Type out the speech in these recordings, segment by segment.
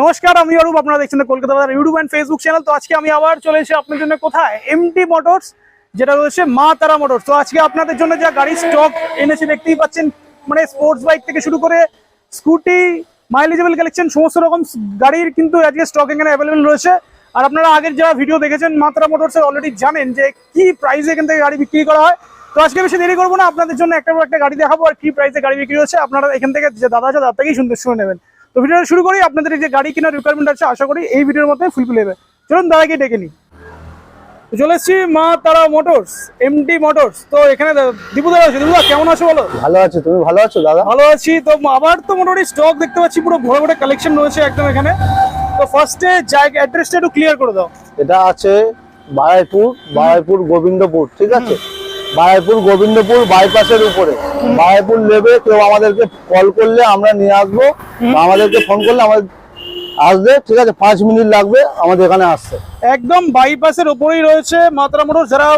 নমস্কার, আমি অরূপ, আপনারা দেখছেন কলকাতা বাজার ইউটিউব অ্যান্ড ফেসবুক চ্যানেল তো আজকে আমি আবার চলে এসেছি আপনার জন্য কোথায়? এমটি মোটরস যেটা রয়েছে মা তারা মোটরস। তো আজকে আপনাদের জন্য যা গাড়ির স্টক এনেছে, দেখতেই পাচ্ছেন মানে স্পোর্টস বাইক থেকে শুরু করে স্কুটি মাইলেজেবল কালেকশন সমস্ত রকম গাড়ির কিন্তু আজকে স্টক এখানে অ্যাভেলেবেল রয়েছে। আর আপনারা আগের যারা ভিডিও দেখেছেন মাত্রা মোটরসের অলরেডি জানেন যে কি প্রাইসে এখান থেকে গাড়ি বিক্রি করা হয়। তো আজকে বেশি দেরি করব না, আপনাদের জন্য একটা একটা গাড়ি দেখাবো আর কি প্রাইসে গাড়ি বিক্রি হচ্ছে। আপনারা এখান থেকে যে দাদা আছে থেকেই শুনতে শুনে নেবেন। তো ভিডিওটা শুরু করি আপনাদের যে গাড়ি কেনার রিকোয়ারমেন্ট আছে আশা করি এই ভিডিওর মধ্যে ফুলফিল হবে। চলুন দাদাকে ডেকে নিই। চলে এসেছি মা তারা মোটরস এমডি মোটরস তো এখানে দা- দীপুদা আছে। দীপুদা কেমন আছো বলো? ভালো আছো তুমি ভালো আছো দাদা? ভালো আছি। তো আবার তো মোটামুটি স্টক দেখতে পাচ্ছি পুরো ভরে ভরে কালেকশন রয়েছে একদম এখানে। তো ফার্স্টে জায়গা অ্যাড্রেসটা একটু ক্লিয়ার করে দাও। এটা আছে বারাইপুর বারাইপুর গোবিন্দপুর ঠিক আছে? বারাইপুর গোবিন্দপুর বাইপাসের উপরে। বারাইপুর লেবে কেউ আমাদেরকে কল করলে আমরা নিয়ে আসব। আমাদেরকে ফোন করলে আমাদের আসবে ঠিক আছে? পাঁচ মিনিট লাগবে আমাদের এখানে আসতে। একদম বাইপাসের উপরেই রয়েছে মাত্রা মোটর। যারা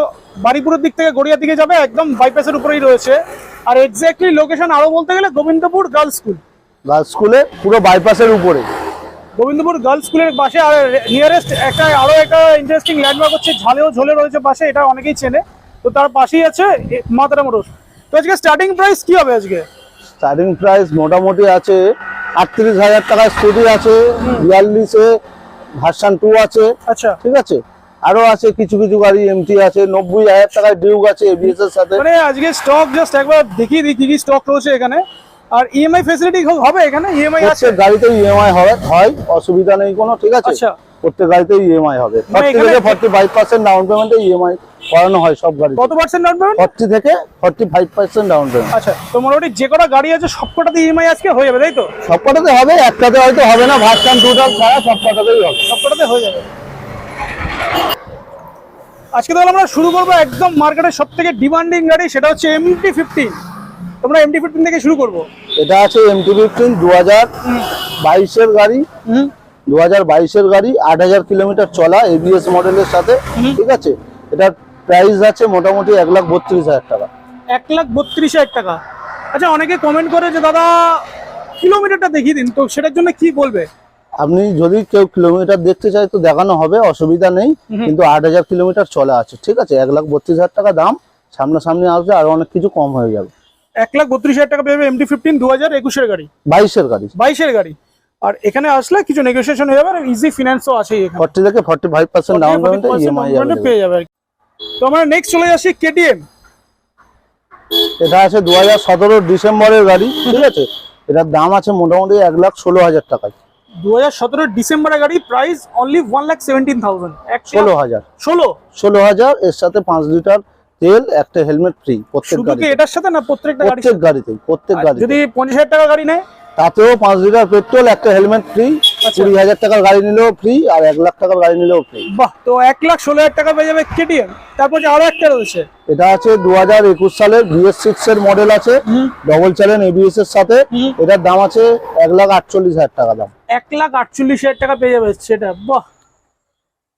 বাড়িপুরের দিক থেকে গড়িয়ার দিকে যাবে একদম বাইপাসের উপরেই রয়েছে। আর এক্স্যাক্টলি লোকেশন আরও বলতে গেলে গোবিন্দপুর গার্লস স্কুল গার্লস স্কুলে পুরো বাইপাসের উপরে। গোবিন্দপুর গার্লস স্কুলের পাশে আর নিয়ারেস্ট একটা আরও একটা ইন্টারেস্টিং ল্যান্ডমার্ক হচ্ছে ঝালেও ঝোলে রয়েছে পাশে এটা অনেকেই চেনে। তো তার পাশেই আছে মাতারা মোটর তো আজকে স্টার্টিং প্রাইস কি হবে আজকে? স্টার্টিং প্রাইস মোটামুটি আছে আটত্রিশ হাজার টাকার স্কুটি আছে বিয়াল্লিশে ভার্সান টু আছে আচ্ছা। ঠিক আছে? আরও আছে কিছু কিছু গাড়ি এমটি আছে নব্বই হাজার টাকায় ডিউক আছে এবিএস এর সাথে। মানে আজকে স্টক জাস্ট একবার দেখিয়ে দিই কি কি স্টক রয়েছে এখানে। আর E ইএমআই ফেসিলিটি হবে এখানে? ইএমআই আছে? গাড়িতে ইএমআই হবে হয় অসুবিধা নেই কোনো ঠিক আছে? আচ্ছা। প্রত্যেক গাড়িতে ইএমআই হবে। মানে ফর্টি থেকে ফর্টি ফাইভ পার্সেন্ট ডাউন পেমেন্টে ইএমআই করানো হয় সব গাড়ি কত পার্সেন্ট ডাউন পেমেন্ট ফর্টি থেকে forty five percent down payment আচ্ছা তো মোটামুটি যে কটা গাড়ি আছে সবকটাতে ইএমআই আজকে হয়ে যাবে তাই তো? সবকটাতে হবে একটাতে হয়তো হবে না ভার্সান টুটাল ছাড়া সবকটাতেই হবে। সবকটাতে হয়ে যাবে। আজকে তাহলে আমরা শুরু করব একদম মার্কেটের সব থেকে ডিমান্ডিং গাড়ি সেটা হচ্ছে এম এমটি ফিফটিন তোমরা এমটি ফিফটিন থেকে শুরু করব। এটা আছে এমটি ফিফটিন দু হাজার বাইশের গাড়ি। দু হাজার বাইশের গাড়ি আট হাজার কিলোমিটার চলা এবিএস মডেলের সাথে ঠিক আছে? এটার প্রাইস আছে মোটামুটি এক লাখ বত্রিশ হাজার টাকা। এক লাখ বত্রিশ হাজার টাকা। আচ্ছা অনেকে কমেন্ট করে যে দাদা কিলোমিটারটা দেখিয়ে দিন। তো সেটার জন্য কি বলবে? আপনি যদি কেউ কিলোমিটার দেখতে চায় তো দেখানো হবে অসুবিধা নেই। কিন্তু আট হাজার কিলোমিটার চলে আছে ঠিক আছে? এক লাখ বত্রিশ হাজার টাকা দাম সামনাসামনি আসবে আরও অনেক কিছু কম হয়ে যাবে। এক লাখ বত্রিশ হাজার টাকা পেয়ে এমটি ফিফটিন দু হাজার একুশের গাড়ি। বাইশের গাড়ি। বাইশের গাড়ি। আর এখানে আসলে কিছু নেগোসিয়েশন হয়ে যাবে আর ইজি ফিনান্সও আছে ফর্টি থেকে ফর্টি ফাইভ পার্সেন্ট ডাউন পেমেন্টে 40% ইএমআই down payment পেয়ে যাবে। তো আমরা নেক্সট চলে যাচ্ছি কেটিএম এটা আছে দু হাজার সতেরো ডিসেম্বরের গাড়ি ঠিক আছে? এটার দাম আছে মোটামুটি এক লাখ ষোলো হাজার টাকায়। দু হাজার সতেরোর ডিসেম্বরের গাড়ি price only one lakh seventeen thousand ষোলো হাজার। ষোলো? ষোলো হাজার এর সাথে পাঁচ লিটার তেল একটা হেলমেট ফ্রি প্রত্যেক এটার সাথে না প্রত্যেকটা প্রত্যেক গাড়িতেই প্রত্যেক গাড়ি যদি পঞ্চাশ হাজার টাকা গাড়ি নেয়? তাতেও পাঁচ লিটার পেট্রোল একটা হেলমেট ফ্রি। কুড়ি হাজার টাকার গাড়ি নিলেও ফ্রি আর এক লাখ টাকার গাড়ি নিলেও ফ্রি বাহ তো এক লাখ ষোলো হাজার টাকা পেয়ে যাবে কেটিএম তারপর যে আরও একটা রয়েছে। এটা আছে দু হাজার একুশ সালের বিএস সিক্স এর মডেল আছে ডবল চ্যানেল এবিএস এর সাথে। এটার দাম আছে এক লাখ আটচল্লিশ হাজার টাকা দাম। এক লাখ আটচল্লিশ হাজার টাকা পেয়ে যাবে সেটা বাহ।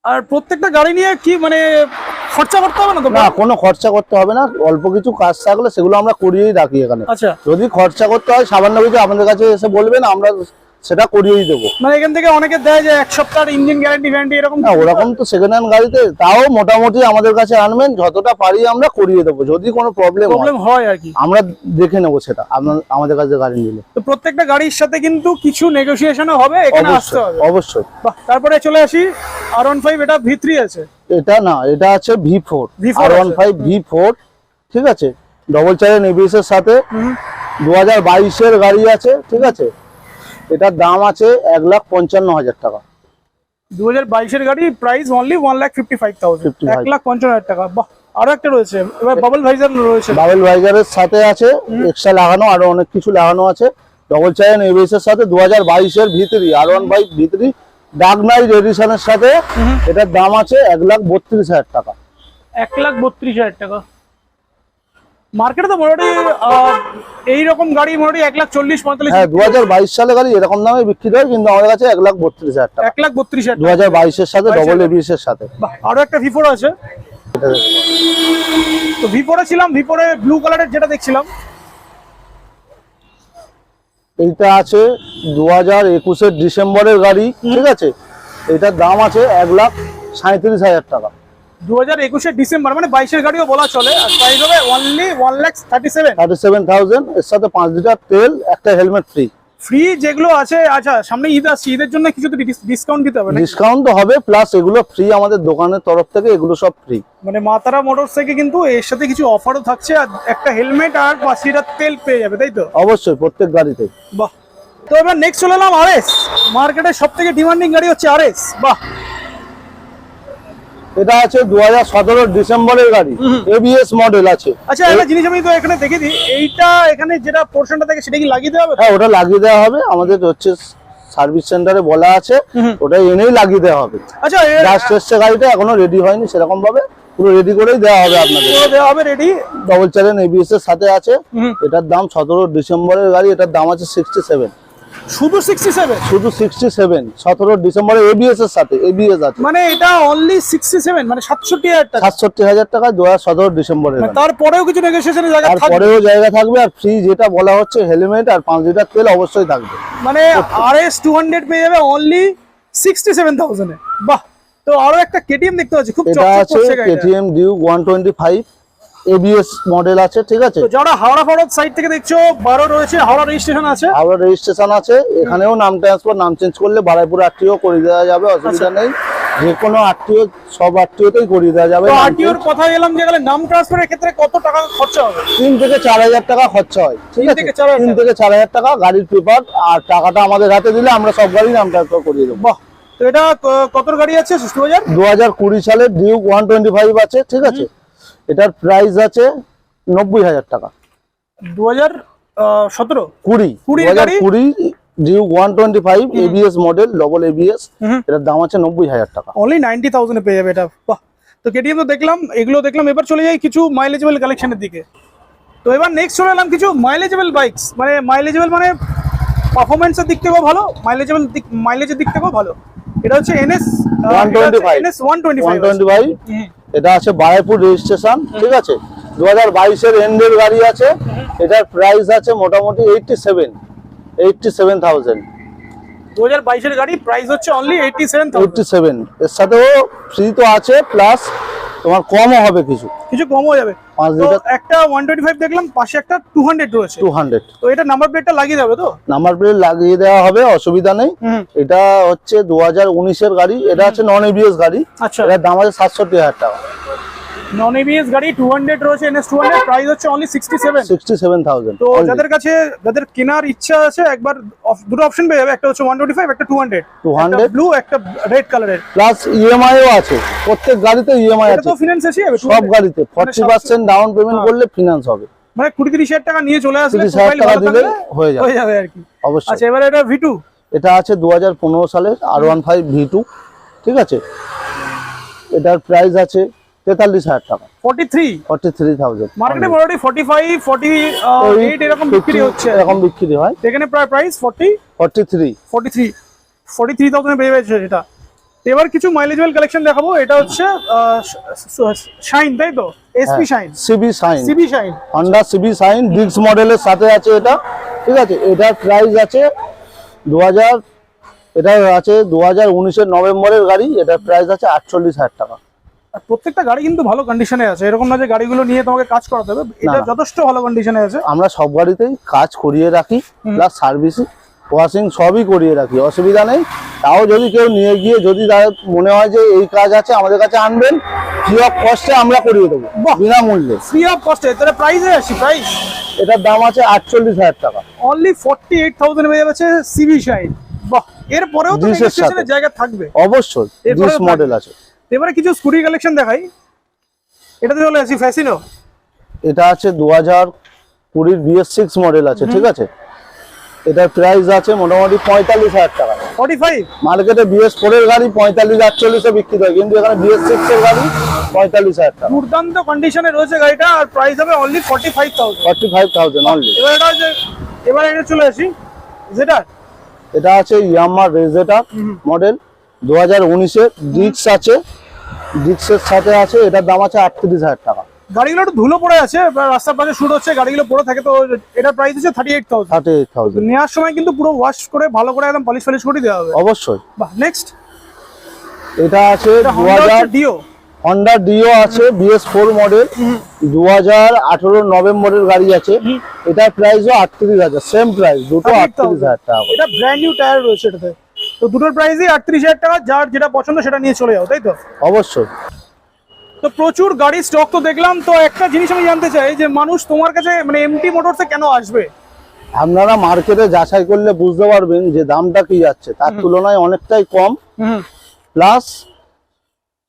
আর প্রত্যেকটা গাড়ি নিয়ে কি মানে খরচা করতে হবে না তো? না কোনো খরচা করতে হবে না অল্প কিছু কাজ থাকলে সেগুলো আমরা করিয়েই রাখি এখানে। আচ্ছা। যদি খরচা করতে হয় সামান্য কিছু আপনাদের কাছে এসে বলবেন আমরা সেটা করিয়েই দেবো। মানে এখান থেকে অনেকে দেয় যে এক সপ্তাহের ইঞ্জিন গ্যারান্টি গ্যারান্টি এরকম না ওরকম তো সেকেন্ড হ্যান্ড গাড়িতে তাও মোটামুটি আমাদের কাছে আনবেন যতটা পারি আমরা করিয়ে দেবো যদি কোনো প্রবলেম প্রবলেম হয় আর কি। আমরা দেখে নেব সেটা আমাদের কাছে গাড়ি নিলে। তো প্রত্যেকটা গাড়ির সাথে কিন্তু কিছু নেগোসিয়েশনও হবে এখানে আসতে হবে। অবশ্যই। তারপরে চলে আসি আর ওয়ান ফাইভ এটা ভি থ্রি আছে। এটা না এটা আছে V four V4 R one five V four ঠিক আছে? ডবল চারের এবিএস এর সাথে। দু হাজার বাইশের গাড়ি আছে ঠিক আছে? এটার দাম আছে এক লাখ পঞ্চান্ন হাজার টাকা। দু হাজার বাইশের গাড়ি price only one lakh fifty five thousand 55 এক লাখ পঞ্চান্ন হাজার টাকা। বাহ আরও একটা রয়েছে। এবার বাবল ভাইজার রয়েছে। ডাবল ভাইজারের সাথে আছে এক্সট্রা লাগানো আরও অনেক কিছু লাগানো আছে। ডবল চারের এবিএস এর সাথে দু হাজার বাইশের ভিতরি আর ওয়ান ফাইভ ভিতরি ডাক নাইট এডিশনের সাথে এটার দাম আছে এক লাখ বত্রিশ হাজার টাকা। এক লাখ বত্রিশ হাজার টাকা। মার্কেটে তো মোটামুটি আহ, এইরকম গাড়ি মোটামুটি এক লাখ চল্লিশ পঁয়তাল্লিশ হ্যাঁ দু হাজার বাইশ সালে গাড়ি এরকম দামে বিক্রি হয় কিন্তু আমাদের কাছে এক লাখ বত্রিশ হাজার টাকা। এক লাখ বত্রিশ হাজার দু হাজার বাইশের সাথে 22 ডবল এবিএস এর সাথে। আরও একটা ভিফোর আছে। তো ভিফোরে ছিলাম ভিফোরে ব্লু কালারের যেটা দেখছিলাম। এইটা আছে দু হাজার একুশের ডিসেম্বরের গাড়ি ঠিক আছে? এটার দাম আছে এক লাখ সাঁত্রিশ হাজার টাকা। দু হাজার একুশে ডিসেম্বর মানে বাইশের গাড়িও বলা চলে। আর প্রাইস হবে only one lakhs thirty seven thirty seven thousand এর সাথে পাঁচ লিটার তেল একটা হেলমেট ফ্রি ফ্রি যেগুলো আছে আচ্ছা সামনে ঈদ আসছে ঈদের জন্য কিছু তো ডিসকাউন্ট দিতে হবে? ডিসকাউন্ট তো হবে প্লাস এগুলো ফ্রি আমাদের দোকানের তরফ থেকে এগুলো সব ফ্রি মানে মাতারা মোটরস থেকে কিন্তু এর সাথে কিছু অফারও থাকছে আর একটা হেলমেট আর পাঁচ লিটার তেল পেয়ে যাবে তাই তো? অবশ্যই প্রত্যেক গাড়িতে। বাহ। তো এবার নেক্সট চলে এলাম আরএস মার্কেটের সব থেকে ডিমান্ডিং গাড়ি হচ্ছে আরএস বাহ। এটা আছে দু হাজার সতেরো ডিসেম্বরের গাড়ি। এবিএস মডেল আছে। আচ্ছা একটা জিনিস আমি তো এখানে দেখেছি এইটা এখানে যেটা পোর্শনটা থাকে সেটা কি লাগিয়ে দেওয়া হবে? হ্যাঁ ওটা লাগিয়ে দেওয়া হবে। আমাদের হচ্ছে সার্ভিস সেন্টারে বলা আছে ওটা এনেই লাগিয়ে দেওয়া হবে। আচ্ছা এসছে গাড়িটা এখনও রেডি হয়নি সেরকম ভাবে পুরো রেডি করেই দেওয়া হবে আপনাদের। দেওয়া হবে রেডি ডবল চ্যানেল এবিএস এর সাথে আছে। এটার দাম সতেরো ডিসেম্বরের গাড়ি এটার দাম আছে সিক্সটি সেভেন শুধু সিক্সটি সেভেন শুধু সিক্সটি সেভেন সতেরো ডিসেম্বরে এবিএস এর সাথে এবিএস আছে। মানে এটা অনলি সিক্সটি সেভেন মানে সাতষট্টি হাজার টাকা। সাতষট্টি হাজার টাকা দু হাজার সতেরো ডিসেম্বরের মানে তারপরেও কিছু নেগোসিয়েশনের জায়গা থাকবে? তারপরেও জায়গা থাকবে আর ফ্রি যেটা বলা হচ্ছে হেলমেট আর পাঁচ লিটার তেল অবশ্যই থাকবে। মানে আর এস টু হান্ড্রেড পেয়ে যাবে অনলি সিক্সটি সেভেন থাউজেন্ডে বাহ! তো আরও একটা কেটিএম দেখতে পাচ্ছি খুব চকচক করছে গাড়িটা। KTM Duke one twenty five ABS model আছে ঠিক আছে? যারা হাওড়া ফাওড়ার সাইড থেকে দেখছ বারো রয়েছে হাওড়া রেজিস্ট্রেশন আছে। হাওড়া রেজিস্ট্রেশন আছে এখানেও নাম ট্রান্সফার নাম চেঞ্জ করলে বারাইপুর আরটিও করে দেওয়া যাবে আচ্ছা। অসুবিধা নেই। যে কোনো আরটিও সব আরটিওতেই করিয়ে দেওয়া যাবে। আরটিওর কথা এলাম যে গেলে নাম ট্রান্সফারের ক্ষেত্রে কত টাকা খরচা হবে? তিন থেকে চার হাজার টাকা খরচা হয় ঠিক আছে? তিন থেকে চার হাজার টাকা গাড়ির পেপার আর টাকাটা আমাদের হাতে দিলে আমরা সব গাড়ি নাম ট্রান্সফার করিয়ে দেবো। বাহ তো এটা কত গাড়ি আছে দু হাজার দু হাজার কুড়ি সালের ডিউক ওয়ান টোয়েন্টি ফাইভ আছে ঠিক আছে? এটার প্রাইস আছে নব্বই হাজার টাকা। দু হাজার সতেরো? কুড়ি। কুড়ির দু হাজার কুড়ি one twenty five ABS model double ABS. এটার দাম আছে নব্বই হাজার টাকা। অনলি নাইনটি থাউজেন্ডে পেয়ে যাবে এটা। বাহ। তো কেটিএম তো দেখলাম এগুলো দেখলাম এবার চলে যাই কিছু মাইলেজেবল কালেকশনের দিকে। তো এবার নেক্সট চলে এলাম কিছু মাইলেজেবল বাইকস মানে মাইলেজেবল মানে পারফরমেন্সের দিক থেকেও ভালো মাইলেজেবল দিক মাইলেজের দিক থেকেও ভালো। এটা হচ্ছে NS 125 NS one twenty one five twenty five এটা আছে বারাইপুর রেজিস্ট্রেশন ঠিক আছে? দু হাজার বাইশের এন্ডের গাড়ি আছে এটার প্রাইস আছে মোটামুটি eighty seven eighty seven thousand. দু হাজার বাইশের গাড়ি প্রাইস হচ্ছে only eighty seven eighty seven এর সাথেও ফ্রি তো আছে প্লাস তোমার কমও হবে কিছু। কিছু কমও হয়ে যাবে। পাঁচ লিটার একটা ওয়ান টোয়েন্টি ফাইভ দেখলাম পাশে একটা টু হান্ড্রেড রয়েছে। টু হান্ড্রেড তো এটা নাম্বার প্লেটটা লাগিয়ে যাবে তো? নাম্বার প্লেট লাগিয়ে দেওয়া হবে অসুবিধা নেই। এটা হচ্ছে দু হাজার উনিশের গাড়ি এটা হচ্ছে নন এবিএস গাড়ি। আচ্ছা। এটার দাম আছে সাতষট্টি হাজার টাকা। নন এবিএস গাড়ি টু হান্ড্রেড রয়েছে এনএস টু হান্ড্রেড প্রাইস হচ্ছে only sixty seven sixty seven thousand তো যাদের কাছে যাদের কেনার ইচ্ছা আছে একবার দুটো অপশন পেয়ে যাবে একটা হচ্ছে ওয়ান টোয়েন্টি ফাইভ একটা টু হান্ড্রেড 200 ব্লু একটা রেড কালারের প্লাস ইএমআইও আছে প্রত্যেক গাড়িতে ইএমআই এটা আছে। তো ফিনান্স যাবে সব গাড়িতে ফর্টি সব- পার্সেন্ট ডাউন পেমেন্ট। করলে ফিনান্স হবে। মানে কুড়ি তিরিশ হাজার টাকা নিয়ে চলে আসলে 30,000 profile টাকা ভালো দিলে হয়ে যাবে। হয়ে যাবে আর কি। অবশ্যই। আচ্ছা এবারে এটা ভি টু এটা আছে দু হাজার পনেরো সালের R one five V two ঠিক আছে? এটার প্রাইস আছে তেতাল্লিশ হাজার টাকা। Forty three forty three thousand মার্কেটে মোটামুটি ফর্টি ফাইভ ফর্টি এইট এরকম বিক্রি হচ্ছে। এরকম বিক্রি হয়। এখানে প্রায় price forty forty three forty three forty three thousand পেয়ে যাচ্ছে এটা এবার কিছু মাইলেজেবল কালেকশন দেখাবো। এটা হচ্ছে শাইন তাই তো? SP Shine CB Shine CB Shine Honda CB Shine ডিক্স মডেলের সাথে আছে এটা। ঠিক আছে এটার প্রাইস আছে দু হাজার এটা আছে দু হাজার উনিশের নভেম্বরের গাড়ি। এটার প্রাইস আছে আটচল্লিশ হাজার টাকা। প্রত্যেকটা গাড়ি কিন্তু ভালো কন্ডিশনে আছে। এরকম না যে গাড়িগুলো নিয়ে তোমাকে কাজ করাতে হবে এটা যথেষ্ট ভালো কন্ডিশনে আছে। আমরা সব গাড়িতেই কাজ করিয়ে রাখি প্লাস সার্ভিসিং ওয়াশিং সবই করিয়ে রাখি। অসুবিধা নেই। তাও যদি কেউ নিয়ে গিয়ে যদি মনে হয় যে এই কাজ আছে আমাদের কাছে আনবেন ফ্রি অফ কস্টে আমরা করিয়ে দেবো। বিনামূল্যে। ফ্রি অফ কস্টে তাহলে প্রাইসে আসি প্রাইস এটার দাম আছে আটচল্লিশ হাজার টাকা। অনলি ফর্টি এইট থাউজেন্ড হয়ে যাচ্ছে সিবি শাইন বাহ! এরপরেও তো জায়গা থাকবে। অবশ্যই মডেল আছে। এবারে কিছু স্কুটি কালেকশন দেখাই। এটাতে চলে আসি ফ্যাসিনো এটা আছে দু হাজার কুড়ির বিএস সিক্স মডেল আছে ঠিক আছে? এটার প্রাইস আছে মোটামুটি পঁয়তাল্লিশ হাজার টাকা। ফর্টি ফাইভ মার্কেটে বিএস ফোরের গাড়ি পঁয়তাল্লিশ আটচল্লিশে বিক্রি হয় কিন্তু এখানে বিএস সিক্স এর গাড়ি পঁয়তাল্লিশ হাজার টাকা। দুর্দান্ত কন্ডিশনে রয়েছে গাড়িটা আর প্রাইস হবে only forty five thousand forty five thousand only এবার এটা হচ্ছে এবার এটা চলে আসি। যেটা এটা আছে ইয়ামা রেজেটা মডেল দু হাজার উনিশের ডিক্স আছে। ডিক্সের সাথে আছে এটার দাম আছে আটত্রিশ হাজার টাকা। গাড়িগুলো একটু ধুলো পড়ে আছে রাস্তার পাশে শুট হচ্ছে গাড়িগুলো পড়ে থাকে তো এটার প্রাইস হচ্ছে thirty eight thousand thirty eight thousand নেওয়ার সময় কিন্তু পুরো ওয়াশ করে ভালো করে একদম পলিশ পলিশ করে দেওয়া হবে। অবশ্যই। বাহ নেক্সট এটা আছে দু হাজার ডিও হন্ডা ডিও আছে বিএস ফোর মডেল দু হাজার আঠেরো নভেম্বরের গাড়ি আছে। এটার প্রাইসও আটত্রিশ হাজার সেম প্রাইস দুটো আটত্রিশ হাজার টাকা। এটা ব্র্যান্ড নিউ টায়ার রয়েছে এটাতে। তো দুটোর প্রাইসই আটত্রিশ হাজার টাকা যার যেটা পছন্দ সেটা নিয়ে চলে যাও তাই তো? অবশ্যই। তো প্রচুর গাড়ি স্টক তো দেখলাম তো একটা জিনিস আমি জানতে চাই যে মানুষ তোমার কাছে মানে এমটি মোটরসে কেন আসবে? আপনারা মার্কেটে যাচাই করলে বুঝতে পারবেন যে দামটা কি যাচ্ছে। তার তুলনায় অনেকটাই কম। প্লাস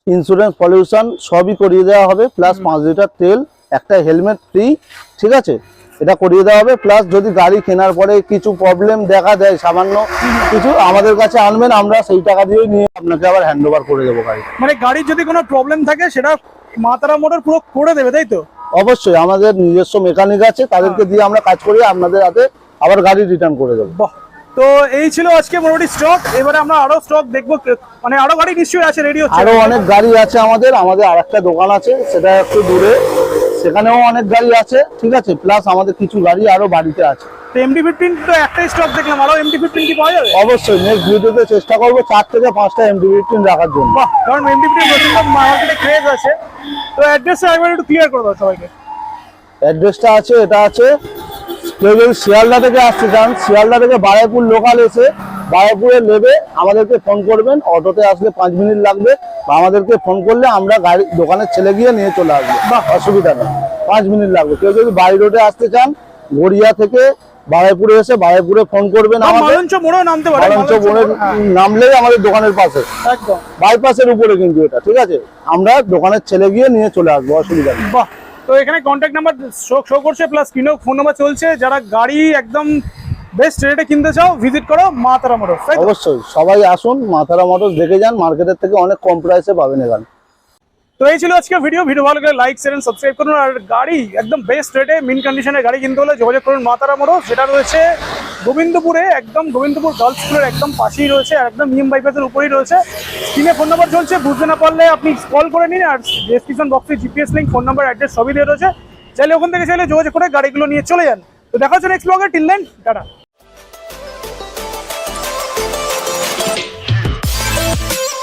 ইন্স্যুরেন্স পলিউশন সবই করিয়ে দেওয়া হবে। প্লাস পাঁচ লিটার তেল একটা হেলমেট ফ্রি ঠিক আছে? এটা করিয়ে দেওয়া হবে। প্লাস যদি গাড়ি কেনার পরে কিছু প্রবলেম দেখা দেয় সামান্য কিছু আমাদের কাছে আনবেন আমরা সেই টাকা দিয়েই নিয়ে আপনাকে আবার হ্যান্ড ওভার করে দেবো গাড়ি। মানে গাড়ির যদি কোনো প্রবলেম থাকে সেটা মাতারা মোটর পুরো করে দেবে তাই তো? অবশ্যই আমাদের নিজস্ব মেকানিক আছে তাদেরকে দিয়ে আমরা কাজ করিয়ে আপনাদের হাতে আবার গাড়ি রিটার্ন করে দেবো। বাহ। তো এই ছিল আজকে মোটামুটি স্টক এবারে আমরা আরও স্টক দেখব। মানে আরও গাড়ি নিশ্চয়ই আছে রেডি হচ্ছে। আরও অনেক গাড়ি আছে আমাদের আমাদের আরেকটা দোকান আছে সেটা একটু দূরে। সেখানেও অনেক গাড়ি আছে ঠিক আছে? প্লাস আমাদের কিছু গাড়ি আরও বাড়িতে আছে। এমডি ফিফটিন তো একটাই স্টক দেখলাম। আরও এমডি ফিফটিন কি পাওয়া যাবে? অবশ্যই নেক্সট ভিডিওতে চেষ্টা করব চার থেকে পাঁচটা এমডি ফিফটিন রাখার জন্য। কারণ এমডি ফিফটিন প্রচণ্ড মার্কেটে ক্রেজ আছে। তো অ্যাড্রেসটা একবার একটু ক্লিয়ার করে দাও সবাইকে। অ্যাড্রেসটা আছে এটা আছে কেউ যদি শিয়ালদা থেকে আসতে চান শিয়ালদা থেকে বারাইপুর লোকাল এসে বারাইপুরে নেবে আমাদেরকে ফোন করবেন অটোতে আসলে পাঁচ মিনিট লাগবে বা আমাদেরকে ফোন করলে আমরা গাড়ি দোকানের ছেলে গিয়ে নিয়ে চলে আসব। বা অসুবিধা নেই পাঁচ মিনিট লাগবে। কেউ যদি বাই রোডে আসতে চান গড়িয়া থেকে বারাইপুরে এসে বারাইপুরে ফোন করবেন হ্যাঁ, নামলেই আমাদের দোকানের পাশে। একদম। বাইপাসের উপরে কিন্তু এটা ঠিক আছে? আমরা দোকানের ছেলে গিয়ে নিয়ে চলে আসব অসুবিধা নেই। বাহ। তো এখানে কন্ট্যাক্ট নাম্বার শো করছে প্লাস স্ক্রিনেও ফোন নাম্বার চলছে। যারা গাড়ি একদম বেস্ট রেটে কিনতে চাও ভিজিট করো মা তারা মোটর অবশ্যই সবাই আসুন মাথারা মোটর দেখে যান মার্কেটের থেকে অনেক কম প্রাইসে পাবেন এখানে। তো এই ছিল আজকে ভিডিও ভিডিও ভালো লাগলে লাইক শেয়ার সাবস্ক্রাইব করুন আর গাড়ি একদম বেস্ট রেটে মিন কন্ডিশনে গাড়ি কিনতে হলে যোগাযোগ করুন মাতারা মোটর সেটা রয়েছে গোবিন্দপুরে একদম গোবিন্দপুর গার্লস স্কুলের একদম পাশেই রয়েছে আর একদম নিয়ম বাইপাসের উপরেই রয়েছে। স্ক্রিনে ফোন নাম্বার চলছে বুঝতে না পারলে আপনি কল করে নিন আর ডেসক্রিপশন বক্সে GPS link phone number address সবই দেওয়া রয়েছে। চাইলে ওখান থেকে চাইলে যোগাযোগ করে গাড়িগুলো নিয়ে চলে যান। তো দেখা হচ্ছে নেক্সট ব্লগে টিল দেন টাটা